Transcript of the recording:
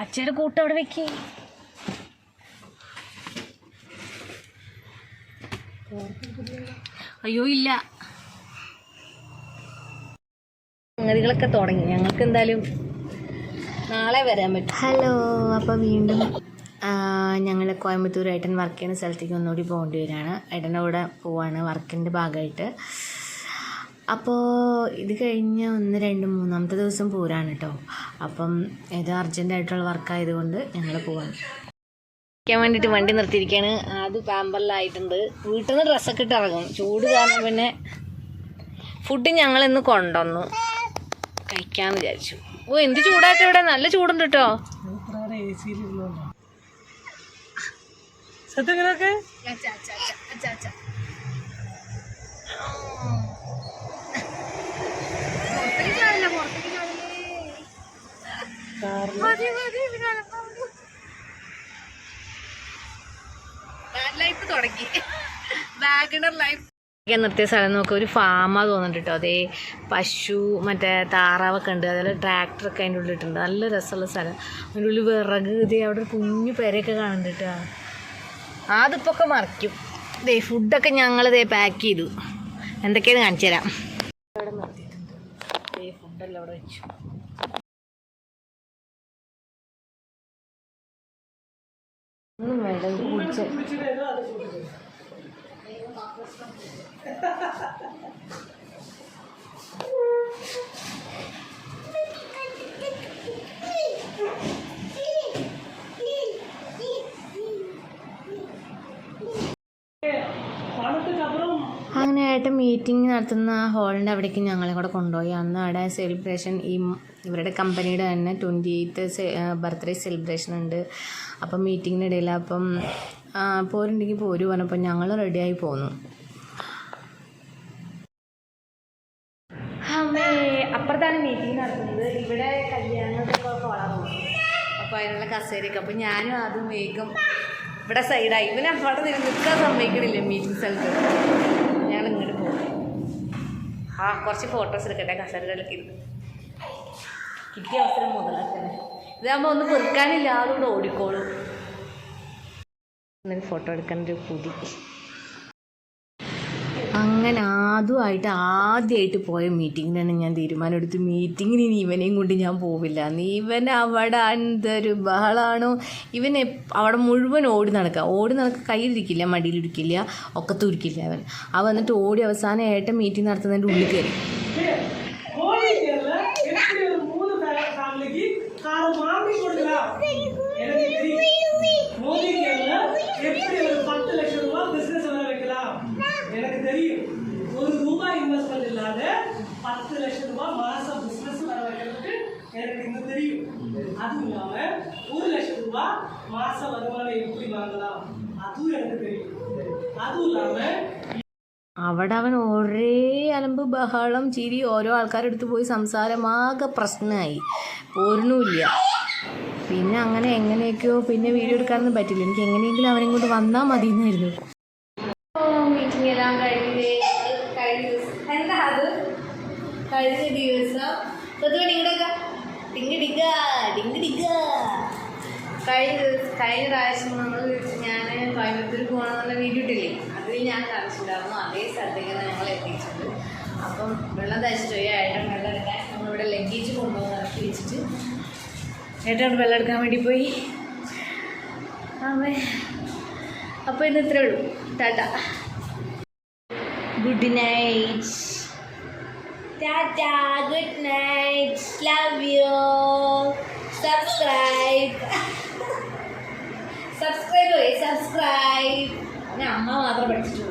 അച്ഛയുടെ കൂട്ട് അവിടെ വെക്കേ. അയ്യോ ഇല്ല. സംഗതികളൊക്കെ തുടങ്ങി. ഞങ്ങൾക്ക് എന്തായാലും നാളെ വരാൻ പറ്റും. ഹലോ അപ്പോൾ വീണ്ടും ഞങ്ങൾ കോയമ്പത്തൂർ ഏട്ടൻ വർക്ക് ചെയ്യുന്ന സ്ഥലത്തേക്ക് ഒന്നുകൂടി പോകേണ്ടി വരികയാണ്. ഏട്ടന്റെ കൂടെ പോവാണ് വർക്കിന്റെ ഭാഗമായിട്ട്. അപ്പോൾ ഇത് കഴിഞ്ഞ് ഒന്ന് രണ്ട് മൂന്നാമത്തെ ദിവസം പോരാണ് കേട്ടോ അപ്പം ഇത് അർജന്റായിട്ടുള്ള വർക്കായതുകൊണ്ട് ഞങ്ങൾ പോവാണ്. ക്കാൻ വേണ്ടിയിട്ട് വണ്ടി നിർത്തിയിരിക്കുകയാണ് അത് പാമ്പറിലായിട്ടുണ്ട്. വീട്ടിൽ നിന്ന് ഡ്രസ്സൊക്കെ ഇട്ട് ഇറങ്ങും. ചൂട് കാരണം പിന്നെ ഫുഡ് ഞങ്ങൾ ഇന്ന് കൊണ്ടുവന്നു. കഴിക്കാമെന്ന് വിചാരിച്ചു. ഓ എന്ത് ചൂടായിട്ട് ഇവിടെ? നല്ല ചൂടുണ്ട് കേട്ടോ സത്യങ്ങളൊക്കെ ലൈഫ് തുടങ്ങി. വാഗണർ ലൈഫ് നിർത്തിയ സ്ഥലം നോക്കുക ഒരു ഫാമാ തോന്നുന്നുണ്ട് കേട്ടോ അതേ പശു മറ്റേ താറാവൊക്കെ ഉണ്ട്. അതുപോലെ ട്രാക്ടറൊക്കെ അതിന്റെ ഉള്ളിട്ടുണ്ട് നല്ല രസമുള്ള സ്ഥലം. അതിന്റെ ഉള്ളിൽ വിറക് ഇതേ അവിടെ ഒരു കുഞ്ഞു പേരൊക്കെ കാണുന്നുണ്ട് കേട്ടോ അതിപ്പോൾ ഒക്കെ മറിക്കും ഇതേ ഫുഡൊക്കെ ഞങ്ങൾ ഇതേ പാക്ക് ചെയ്തു. എന്തൊക്കെയാണ് കാണിച്ചു തരാം നിർത്തിയിട്ടുണ്ട്. ഫുഡെല്ലാം അവിടെ വെച്ചു. ഒന്നും വേണ്ട കുടിച്ച് അങ്ങനെ ആയിട്ട് മീറ്റിംഗ് നടത്തുന്ന ഹാളിന്റെ അവിടേക്ക് ഞങ്ങളെ കൂടെ കൊണ്ടുപോയി. അന്ന് അവിടെ സെലിബ്രേഷൻ ഈ ഇവരുടെ കമ്പനിയുടെ തന്നെ ട്വന്റി എയ്ത്ത് ബർത്ത്ഡേ സെലിബ്രേഷൻ ഉണ്ട്. അപ്പം മീറ്റിങ്ങിനിടയിൽ അപ്പം ആ, പോരുണ്ടെങ്കിൽ പോരു പറഞ്ഞപ്പോൾ ഞങ്ങൾ റെഡിയായി പോന്നു. അപ്പുറത്താണ് മീറ്റിംഗ് നടത്തുന്നത് ഇവിടെ കല്യാണങ്ങളൊക്കെ കോളാണ് അപ്പോൾ അതിനുള്ള കസേരയൊക്കെ. അപ്പോൾ ഞാനും അതും വേഗം ഇവിടെ സൈഡായി ഇവനെ അവിടെ നിൽക്കാൻ സമ്മതിക്കണില്ല മീറ്റിംഗ് സ്ഥലത്ത്. ആ കുറച്ച് ഫോട്ടോസ് എടുക്കട്ടെ കസരകളിലൊക്കെ ഇരുന്ന്. കിട്ടിയ അവസരം മുതലാക്കണേ ഇതാകുമ്പോൾ ഒന്ന് പെറുക്കാനില്ല അതുകൊണ്ട് ഓടിക്കോളൂ. എന്നൊരു ഫോട്ടോ എടുക്കാൻ ഒരു പുതി. സാധുവായിട്ട് ആദ്യമായിട്ട് പോയ മീറ്റിങ്ങിനാണ് ഞാൻ തീരുമാനമെടുത്ത്. മീറ്റിങ്ങിന് ഇനി ഇവനെയും കൊണ്ട് ഞാൻ പോവില്ല. നീ ഇവൻ അവിടെ എന്തൊരു ബഹളാണോ? ഇവൻ അവിടെ മുഴുവൻ ഓടി നടക്കുക ഓടി നടക്കുക കയ്യിലിരിക്കില്ല മടിയിലിരിക്കില്ല ഒക്കത്തുരിക്കില്ല അവൻ. അവൻ വന്നിട്ട് ഓടി അവസാനം മീറ്റിംഗ് നടത്തുന്നതിന്റെ ഉള്ളിൽ കയറി. കാറ് മാറി பத்து லட்சம் ரூபாய் மாசம் பிசினஸ் வர வைக்கிறதுக்கு எனக்கு இன்னும் தெரியும் அதுவும் இல்லாம ஒரு லட்சம் ரூபாய் மாச வருமானம் எப்படி வாங்கலாம் அதுவும் எனக்கு தெரியும் அதுவும் இல்லாம അവിടെ അവൻ ഒരേ അലമ്പ് ബഹളം ചിരി ഓരോ ആൾക്കാരെടുത്ത് പോയി സംസാരമാകെ പ്രശ്നമായി പോരുന്നുമില്ല പിന്നെ അങ്ങനെ എങ്ങനെയൊക്കെയോ പിന്നെ വീഡിയോ എടുക്കാനൊന്നും പറ്റില്ല എനിക്ക് എങ്ങനെയെങ്കിലും അവനെ കൊണ്ട് വന്നാൽ മതി എന്നായിരുന്നു മീറ്റിംഗ് എല്ലാം കഴിഞ്ഞ് കഴിഞ്ഞ ദിവസം എന്താ അത് കഴിഞ്ഞ ദിവസം. ഡിങ് ഡിങ്ക ഡിങ് ഡിങ്ക കഴിഞ്ഞ ദിവസം കഴിഞ്ഞ പ്രാവശ്യം നമ്മൾ ഞാൻ കോയമ്പത്തൂർ പോകണമെന്നുള്ള വീഡിയോ ഇട്ടില്ലേ? അതിൽ ഞാൻ കാണിച്ചിട്ടുണ്ടായിരുന്നു. അതേ സ്ഥലത്തേക്കാണ് ഞങ്ങൾ എത്തിച്ചത്. അപ്പം വെള്ളം തയ്ച്ചിട്ട് പോയി. ഏട്ടൻ വെള്ളം എടുക്കാൻ നമ്മളിവിടെ ലഗേജ് കൊണ്ടുപോകാൻ ഇറക്കി വെച്ചിട്ട് ഏട്ടൻ വെള്ളം എടുക്കാൻ വേണ്ടി പോയി. അമ്മേ അപ്പോൾ ഇന്ന് ഇത്രേ ഉള്ളൂ. Tata. Good night. tata good night love you subscribe subscribe subscribe അങ്ങനെ അമ്മ മാത്രം പഠിച്ചിട്ടുള്ളൂ ഇപ്പോൾ